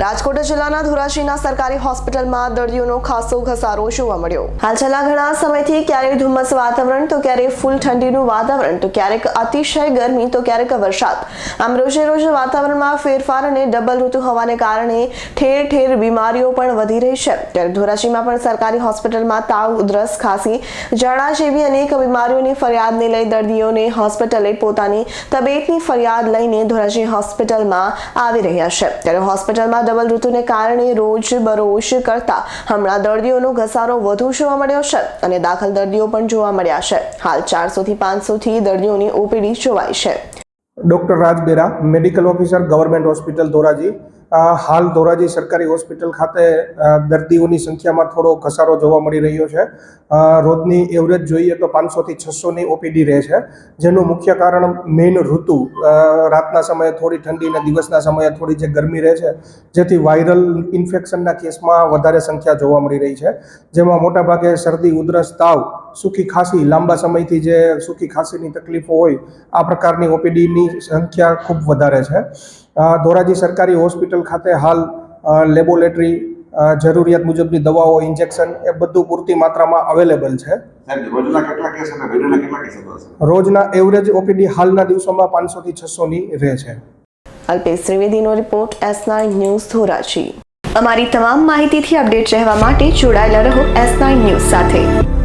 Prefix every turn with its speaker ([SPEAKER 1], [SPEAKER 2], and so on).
[SPEAKER 1] રાજકોટ જિલ્લાના ધોરાજીના સરકારી હોસ્પિટલમાં દર્દીઓનો ખાસો ઘસારો જોવા મળ્યો. હાલ છેલ્લા ઘણા સમયથી ક્યારેક ધુમ્મસ વાતાવરણ, તો ક્યારેક ફૂલ ઠંડીનું વાતાવરણ, તો ક્યારેક અતિશય ગરમી, તો ક્યારેક વરસાદ. આમ રોજે રોજ વાતાવરણમાં ફેરફાર અને ડબલ ઋતુ હોવાને કારણે ઠેર ઠેર બીમારીઓ પણ વધી રહી છે. ત્યારે ધોરાજીમાં પણ સરકારી હોસ્પિટલમાં તાવ, ઉધરસ, ખાંસી, ઝાડા જેવી અનેક બીમારીઓની ફરિયાદને લઈ દર્દીઓને હોસ્પિટલે પોતાની તબિયતની ફરિયાદ લઈને ધોરાજી હોસ્પિટલમાં આવી રહ્યા છે. ત્યારે હોસ્પિટલમાં ડબલ ઋતુને કારણે રોજ બરોજ કરતા હમણાં દર્દીઓનો ઘસારો વધુ જોવા મળ્યો છે અને દાખલ દર્દીઓ પણ જોવા મળ્યા છે. હાલ ચારસો થી પાંચસો થી દર્દીઓની ઓપીડી જોવાય છે.
[SPEAKER 2] Doctor Raj Bera, medical officer, government hospital Dhoraji હાલ ધોરાજી સરકારી હોસ્પિટલ ખાતે દર્દીઓની સંખ્યામાં થોડો ઘસારો જોવા મળી રહ્યો છે. રોજની એવરેજ જોઈએ તો પાંચસોથી છસોની ઓપીડી રહે છે. જેનું મુખ્ય કારણ મેઇન ઋતુ રાતના સમયે થોડી ઠંડી અને દિવસના સમયે થોડી જે ગરમી રહે છે, જેથી વાયરલ ઇન્ફેક્શનના કેસમાં વધારે સંખ્યા જોવા મળી રહી છે. જેમાં મોટાભાગે શરદી, ઉધરસ, તાવ સૂકી ખાંસી લાંબા સમયથી જે સૂકી ખાંસીની તકલીફો હોય આ પ્રકારની ઓપીડીની સંખ્યા ખૂબ વધારે છે. ધોરાજી સરકારી હોસ્પિટલ ખાતે હાલ લેબોરેટરી જરૂરિયાત મુજબની દવાઓ ઇન્જેક્શન એ બધું પૂરતી માત્રામાં અવેલેબલ છે. રોજના એવરેજ ઓપીડી હાલના દિવસોમાં પાંચસોથી છસોની રહે છે.
[SPEAKER 1] Alpesh ત્રિવેદીનો report S nine news Dhoraji. અમારી તમામ માહિતીથી અપડેટ રહેવા માટે જોડાયેલા રહો એસ નાઇન ન્યૂઝ સાથે.